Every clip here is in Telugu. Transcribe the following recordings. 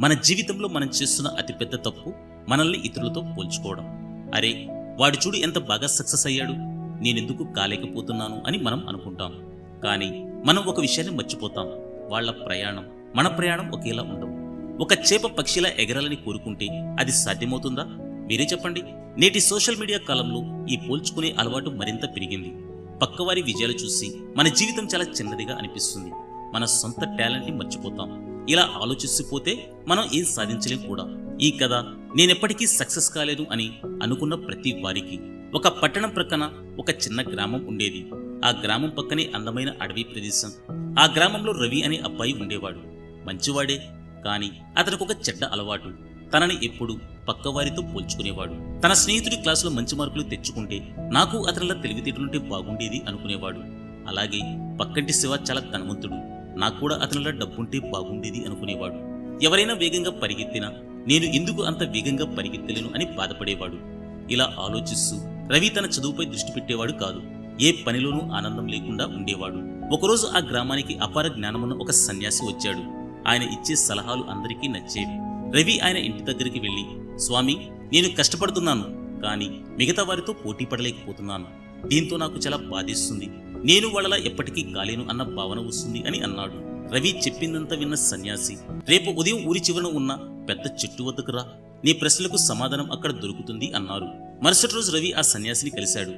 మన జీవితంలో మనం చేస్తున్న అతిపెద్ద తప్పు మనల్ని ఇతరులతో పోల్చుకోవడం. అరే వాడు చూడు ఎంత బాగా సక్సెస్ అయ్యాడు. నేనెందుకు కాలేకపోతున్నాను అని మనం అనుకుంటాం. కానీ మనం ఒక విషయాన్ని మర్చిపోతాం. వాళ్ళ ప్రయాణం మన ప్రయాణం ఒకేలా ఉండవు. ఒక చేప పక్షిలా ఎగరాలని కోరుకుంటే అది సాధ్యమవుతుందా? మీరే చెప్పండి. నేటి సోషల్ మీడియా కాలంలో ఈ పోల్చుకునే అలవాటు మరింత పెరిగింది. పక్కవారి విజయాలు చూసి మన జీవితం చాలా చిన్నదిగా అనిపిస్తుంది. మన సొంత టాలెంట్ని మర్చిపోతాం. ఇలా ఆలోచిస్తుపోతే మనం ఏం సాధించలేం కూడా. ఈ కథ నేనెప్పటికీ సక్సెస్ కాలేదు అని అనుకున్న ప్రతి వారికి ఒక పట్టణం ప్రక్కన ఒక చిన్న గ్రామం ఉండేది. ఆ గ్రామం పక్కనే అందమైన అడవి ప్రదేశం. ఆ గ్రామంలో రవి అనే అబ్బాయి ఉండేవాడు. మంచివాడే కానీ అతనికి ఒక చెడ్డ అలవాటు. తనని ఎప్పుడు పక్కవారితో పోల్చుకునేవాడు. తన స్నేహితుడి క్లాసులో మంచి మార్కులు తెచ్చుకుంటే నాకు అతనిలా తెలివితేటలుంటే బాగుండేది అనుకునేవాడు. అలాగే పక్కంటి శివ చాలా ధనవంతుడు. నాకు కూడా అతనిలా డబ్బుంటే బాగుండేది అనుకునేవాడు. ఎవరైనా వేగంగా పరిగెత్తినా నేను ఎందుకు అంత వేగంగా పరిగెత్తలేను అని బాధపడేవాడు. ఇలా ఆలోచిస్తూ రవి తన చదువుపై దృష్టి పెట్టేవాడు కాదు. ఏ పనిలోనూ ఆనందం లేకుండా ఉండేవాడు. ఒకరోజు ఆ గ్రామానికి అపార జ్ఞానమున్న ఒక సన్యాసి వచ్చాడు. ఆయన ఇచ్చే సలహాలు అందరికీ నచ్చేవి. రవి ఆయన ఇంటి దగ్గరికి వెళ్ళి స్వామి నేను కష్టపడుతున్నాను కానీ మిగతా వారితో పోటీ పడలేకపోతున్నాను. దీంతో నాకు చాలా బాధిస్తుంది. నేను వాళ్ళలా ఎప్పటికీ కాలేను అన్న భావన వస్తుంది అని అన్నాడు. రవి చెప్పిందంతా విన్న సన్యాసి రేపు ఉదయం ఊరి చివరన ఉన్న పెద్ద చెట్టు వద్దకు రా. నీ ప్రశ్నలకు సమాధానం అక్కడ దొరుకుతుంది అన్నారు. మరుసటి రోజు రవి ఆ సన్యాసిని కలిశాడు.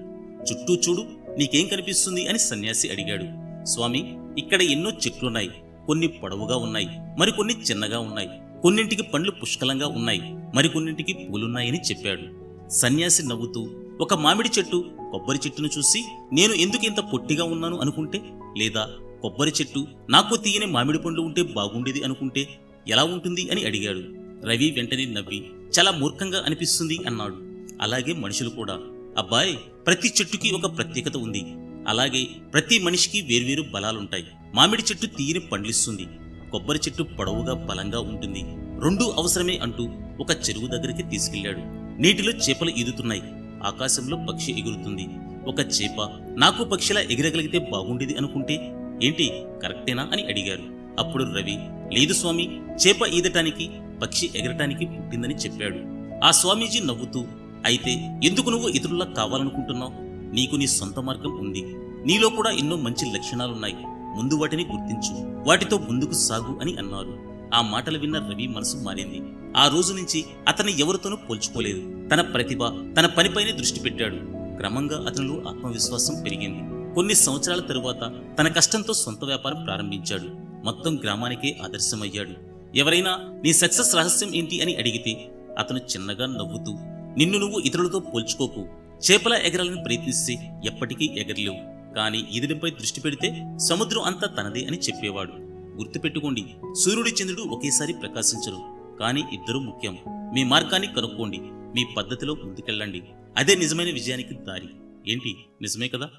చుట్టూ చూడు నీకేం కనిపిస్తుంది? అని సన్యాసి అడిగాడు. స్వామి ఇక్కడ ఎన్నో చెట్లున్నాయి. కొన్ని పొడవుగా ఉన్నాయి మరికొన్ని చిన్నగా ఉన్నాయి. కొన్నింటికి పండ్లు పుష్కలంగా ఉన్నాయి మరికొన్నింటికి పూలున్నాయని చెప్పాడు. సన్యాసి నవ్వుతూ ఒక మామిడి చెట్టు కొబ్బరి చెట్టును చూసి నేను ఎందుకు ఇంత పొట్టిగా ఉన్నాను? అనుకుంటే లేదా కొబ్బరి చెట్టు నాకు తీయని మామిడి పండ్లు ఉంటే బాగుండేది అనుకుంటే ఎలా ఉంటుంది? అని అడిగాడు. రవి వెంటనే నవ్వి చాలా మూర్ఖంగా అనిపిస్తుంది అన్నాడు. అలాగే మనుషులు కూడా అబ్బాయి ప్రతి చెట్టుకి ఒక ప్రత్యేకత ఉంది. అలాగే ప్రతి మనిషికి వేర్వేరు బలాలుంటాయి. మామిడి చెట్టు తీయని పండ్లిస్తుంది. కొబ్బరి చెట్టు పొడవుగా బలంగా ఉంటుంది. రెండూ అవసరమే అంటూ ఒక చెరువు దగ్గరికి తీసుకెళ్ళాడు నీటిలో చేపలు ఈదుతున్నాయి. ఆకాశంలో పక్షి ఎగురుతుంది. ఒక చేప నాకు పక్షిలా ఎగిరగలిగితే బాగుండేది అనుకుంటే ఏంటి కరెక్టేనా? అని అడిగారు. అప్పుడు రవి లేదు స్వామి చేప ఈదటానికి పక్షి ఎగరటానికి పుట్టిందని చెప్పాడు. ఆ స్వామీజీ నవ్వుతూ అయితే ఎందుకు నువ్వు ఇతరుల్లా కావాలనుకుంటున్నావు? నీకు నీ సొంత మార్గం ఉంది. నీలో కూడా ఎన్నో మంచి లక్షణాలున్నాయి. ముందు వాటిని గుర్తించు. వాటితో ముందుకు సాగు అని అన్నారు. ఆ మాటలు విన్న రవి మనసు మారింది. ఆ రోజు నుంచి అతన్ని ఎవరితోనూ పోల్చుకోలేదు. తన ప్రతిభ తన పనిపైనే దృష్టి పెట్టాడు. క్రమంగా అతనిలో ఆత్మవిశ్వాసం పెరిగింది. కొన్ని సంవత్సరాల తరువాత తన కష్టంతో సొంత వ్యాపారం ప్రారంభించాడు. మొత్తం గ్రామానికే ఆదర్శమయ్యాడు. ఎవరైనా నీ సక్సెస్ రహస్యం ఏంటి? అని అడిగితే అతను చిన్నగా నవ్వుతూ నిన్ను నువ్వు ఇతరులతో పోల్చుకోకు. చేపల ఎగరాలని ప్రయత్నిస్తే ఎప్పటికీ ఎగరలేవు. కానీ ఈదుడిపై దృష్టి పెడితే సముద్రం అంతా తనదే అని చెప్పేవాడు. గుర్తుపెట్టుకోండి. సూర్యుడి చంద్రుడు ఒకేసారి ప్రకాశించరు. కానీ ఇద్దరు ముఖ్యం. మీ మార్గాన్ని కనుక్కోండి. మీ పద్ధతిలో ముందుకెళ్ళండి. అదే నిజమైన విజయానికి దారి. ఏంటి? నిజమే కదా?